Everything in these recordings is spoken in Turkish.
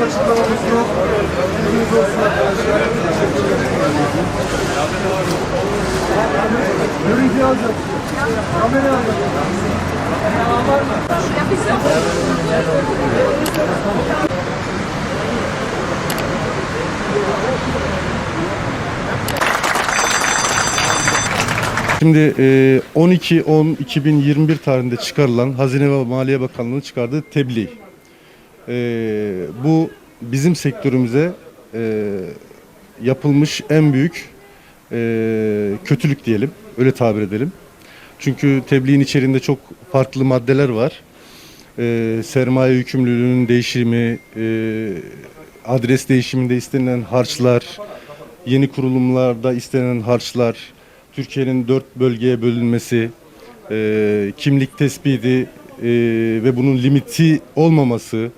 an açıklamamız yok. Bilginiz olsun. Görüntü alacak. Kamera alacak. Şimdi e, 12-10-2021 tarihinde çıkarılan Hazine ve Maliye Bakanlığı'nın çıkardığı tebliğ. E, bu bizim sektörümüze e, yapılmış en büyük e, kötülük diyelim. Öyle tabir edelim. Çünkü tebliğin içerisinde çok farklı maddeler var. E, sermaye yükümlülüğünün değişimi, e, adres değişiminde istenilen harçlar, yeni kurulumlarda istenen harçlar, Türkiye'nin dört bölgeye bölünmesi, e, kimlik tespiti e, ve bunun limiti olmaması,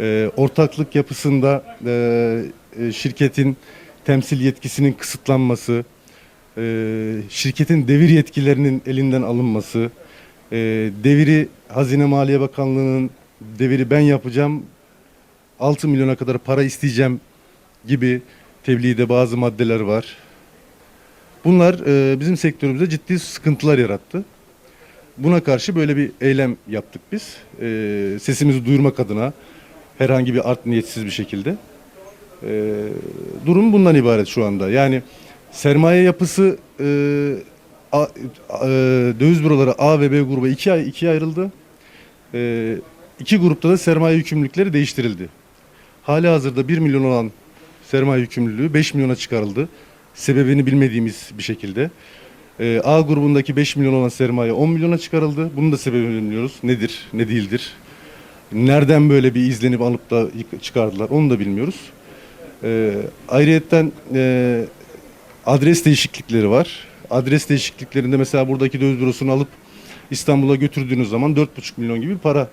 e, ortaklık yapısında e, e, şirketin temsil yetkisinin kısıtlanması, e, şirketin devir yetkilerinin elinden alınması, deviri Hazine Maliye Bakanlığı'nın deviri ben yapacağım, 6 milyona kadar para isteyeceğim gibi tebliğde bazı maddeler var. Bunlar bizim sektörümüzde ciddi sıkıntılar yarattı. Buna karşı böyle bir eylem yaptık biz. Sesimizi duyurmak adına herhangi bir art niyetsiz bir şekilde. E, durum bundan ibaret şu anda. Yani sermaye yapısı e, A, e, döviz büroları A ve B grubu iki, ikiye ayrıldı. E, iki grupta da sermaye yükümlülükleri değiştirildi. Hali hazırda 1 milyon olan sermaye yükümlülüğü 5 milyona çıkarıldı. Sebebini bilmediğimiz bir şekilde. Ee, A grubundaki 5 milyon olan sermaye 10 milyona çıkarıldı. Bunun da sebebini bilmiyoruz. Nedir, ne değildir. Nereden böyle bir izlenip alıp da çıkardılar onu da bilmiyoruz. Ee, ayrıyetten e, adres değişiklikleri var. Adres değişikliklerinde mesela buradaki döviz bürosunu alıp İstanbul'a götürdüğünüz zaman 4,5 milyon gibi para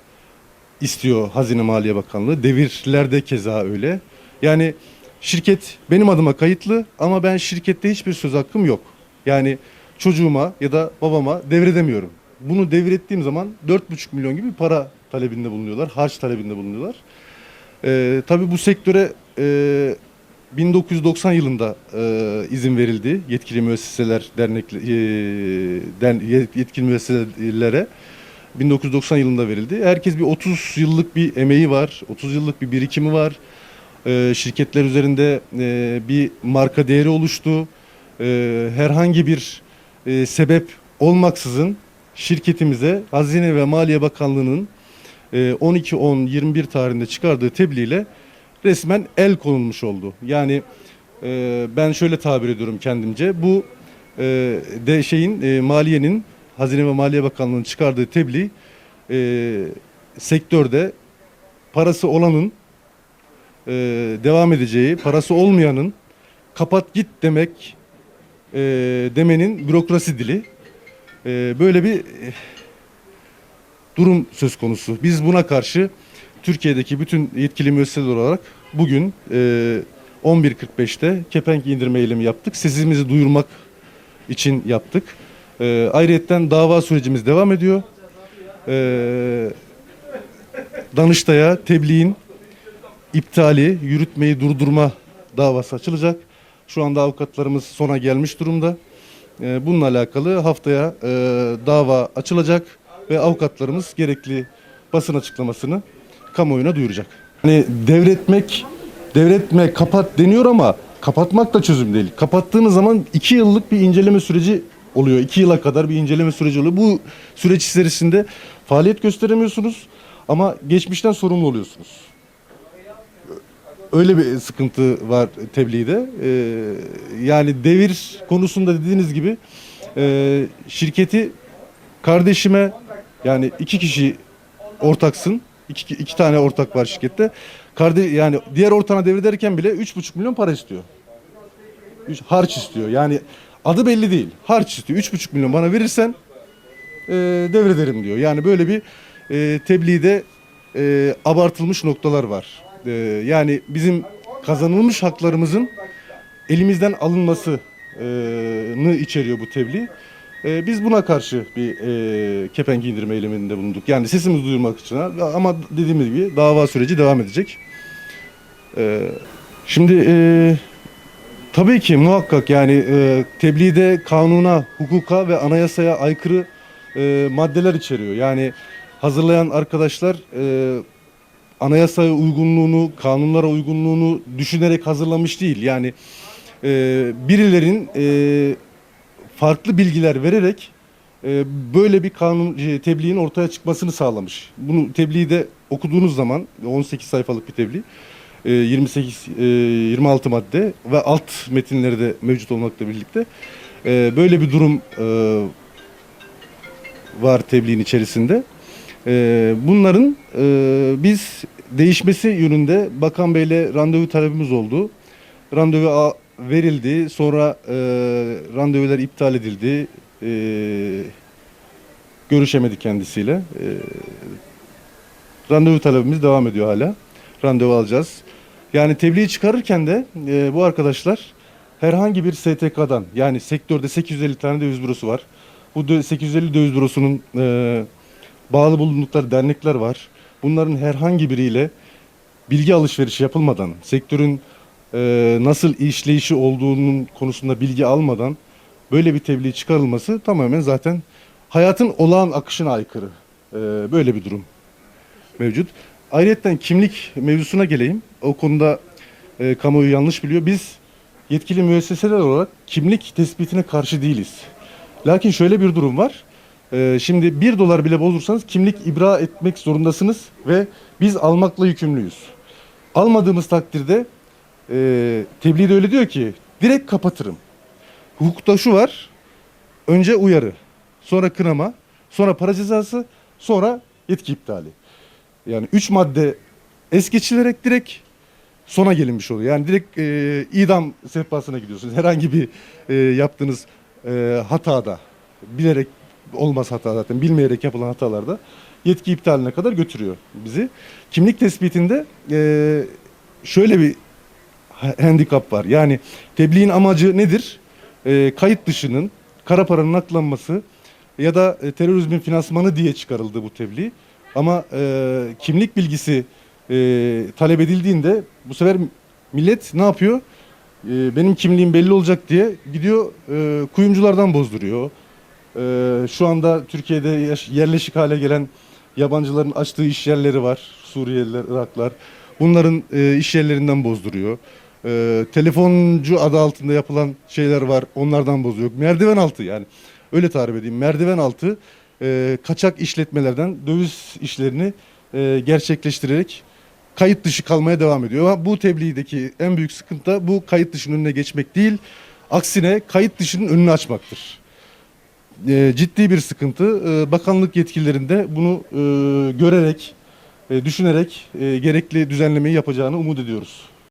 istiyor Hazine Maliye Bakanlığı. Devirlerde keza öyle. Yani şirket benim adıma kayıtlı ama ben şirkette hiçbir söz hakkım yok. Yani çocuğuma ya da babama devredemiyorum. Bunu devrettiğim zaman 4,5 milyon gibi para talebinde bulunuyorlar. Harç talebinde bulunuyorlar. Ee, tabii bu sektöre e, 1990 yılında e, izin verildi yetkili müesseseler dernek e, den, yetkili müesseselere 1990 yılında verildi. Herkes bir 30 yıllık bir emeği var, 30 yıllık bir birikimi var. E, şirketler üzerinde e, bir marka değeri oluştu. E, herhangi bir e, sebep olmaksızın şirketimize Hazine ve Maliye Bakanlığı'nın e, 12-10-21 tarihinde çıkardığı tebliğle resmen el konulmuş oldu. Yani e, ben şöyle tabir ediyorum kendimce. Bu e, de şeyin e, maliyenin Hazine ve Maliye Bakanlığı'nın çıkardığı tebliğ e, sektörde parası olanın e, devam edeceği, parası olmayanın kapat git demek e, demenin bürokrasi dili. E, böyle bir e, durum söz konusu. Biz buna karşı Türkiye'deki bütün yetkili müesseseler olarak bugün e, 11.45'te kepenk indirme eylemi yaptık. Sesimizi duyurmak için yaptık. E, ayrıyetten dava sürecimiz devam ediyor. E, Danıştay'a tebliğin iptali, yürütmeyi durdurma davası açılacak. Şu anda avukatlarımız sona gelmiş durumda. E, bununla alakalı haftaya e, dava açılacak ve avukatlarımız gerekli basın açıklamasını kamuoyuna duyuracak. Hani devretmek, devretme, kapat deniyor ama kapatmak da çözüm değil. Kapattığınız zaman iki yıllık bir inceleme süreci oluyor. İki yıla kadar bir inceleme süreci oluyor. Bu süreç içerisinde faaliyet gösteremiyorsunuz ama geçmişten sorumlu oluyorsunuz. Öyle bir sıkıntı var tebliğde. Ee, yani devir konusunda dediğiniz gibi e, şirketi kardeşime yani iki kişi ortaksın. İki, iki tane ortak var şirkette. Karde, yani diğer ortağına devrederken bile 3,5 milyon para istiyor. Üç, harç istiyor. Yani adı belli değil. Harç istiyor. 3,5 milyon bana verirsen e, devrederim diyor. Yani böyle bir e, tebliğde e, abartılmış noktalar var. E, yani bizim kazanılmış haklarımızın elimizden alınmasını içeriyor bu tebliğ. E, biz buna karşı bir e, kepenk indirme eyleminde bulunduk. Yani sesimizi duyurmak için ama dediğimiz gibi dava süreci devam edecek. Ee, şimdi e, tabii ki muhakkak yani e, tebliğde kanuna, hukuka ve anayasaya aykırı e, maddeler içeriyor. Yani hazırlayan arkadaşlar anayasaya uygunluğunu, kanunlara uygunluğunu düşünerek hazırlamış değil. Yani birilerin e, farklı bilgiler vererek e, böyle bir kanun e, tebliğin ortaya çıkmasını sağlamış. Bunu tebliği de okuduğunuz zaman 18 sayfalık bir tebliğ. e, 28 e, 26 madde ve alt metinleri de mevcut olmakla birlikte e, böyle bir durum e, var tebliğin içerisinde. E, bunların e, biz değişmesi yönünde Bakan Bey'le randevu talebimiz oldu. Randevu verildi. Sonra e, randevular iptal edildi. E, görüşemedik kendisiyle. E, randevu talebimiz devam ediyor hala. Randevu alacağız. Yani tebliği çıkarırken de e, bu arkadaşlar herhangi bir STK'dan yani sektörde 850 tane döviz bürosu var. Bu dö- 850 döviz bürosunun e, bağlı bulundukları dernekler var. Bunların herhangi biriyle bilgi alışverişi yapılmadan, sektörün e, nasıl işleyişi olduğunun konusunda bilgi almadan böyle bir tebliğ çıkarılması tamamen zaten hayatın olağan akışına aykırı. E, böyle bir durum mevcut. Ayrıca kimlik mevzusuna geleyim. O konuda e, kamuoyu yanlış biliyor. Biz yetkili müesseseler olarak kimlik tespitine karşı değiliz. Lakin şöyle bir durum var. E, şimdi 1 dolar bile bozursanız kimlik ibra etmek zorundasınız ve biz almakla yükümlüyüz. Almadığımız takdirde e, tebliğ de öyle diyor ki direkt kapatırım. Hukukta şu var. Önce uyarı, sonra kınama, sonra para cezası, sonra yetki iptali. Yani üç madde es geçilerek direkt sona gelinmiş oluyor. Yani direkt e, idam sehpasına gidiyorsunuz. Herhangi bir e, yaptığınız e, hatada, bilerek olmaz hata zaten, bilmeyerek yapılan hatalarda yetki iptaline kadar götürüyor bizi. Kimlik tespitinde e, şöyle bir handikap var. Yani tebliğin amacı nedir? E, kayıt dışının kara paranın aklanması ya da e, terörizmin finansmanı diye çıkarıldı bu tebliğ. Ama e, kimlik bilgisi e, talep edildiğinde bu sefer millet ne yapıyor? E, benim kimliğim belli olacak diye gidiyor e, kuyumculardan bozduruyor. E, şu anda Türkiye'de yerleşik hale gelen yabancıların açtığı iş yerleri var. Suriyeliler, Iraklar. Bunların e, iş yerlerinden bozduruyor. E, telefoncu adı altında yapılan şeyler var. Onlardan bozuyor. Merdiven altı yani. Öyle tarif edeyim. Merdiven altı e, kaçak işletmelerden döviz işlerini e, gerçekleştirerek kayıt dışı kalmaya devam ediyor. Ama bu tebliğdeki en büyük sıkıntı da bu kayıt dışının önüne geçmek değil. Aksine kayıt dışının önünü açmaktır. E, ciddi bir sıkıntı. E, bakanlık yetkililerinde bunu e, görerek, e, düşünerek e, gerekli düzenlemeyi yapacağını umut ediyoruz.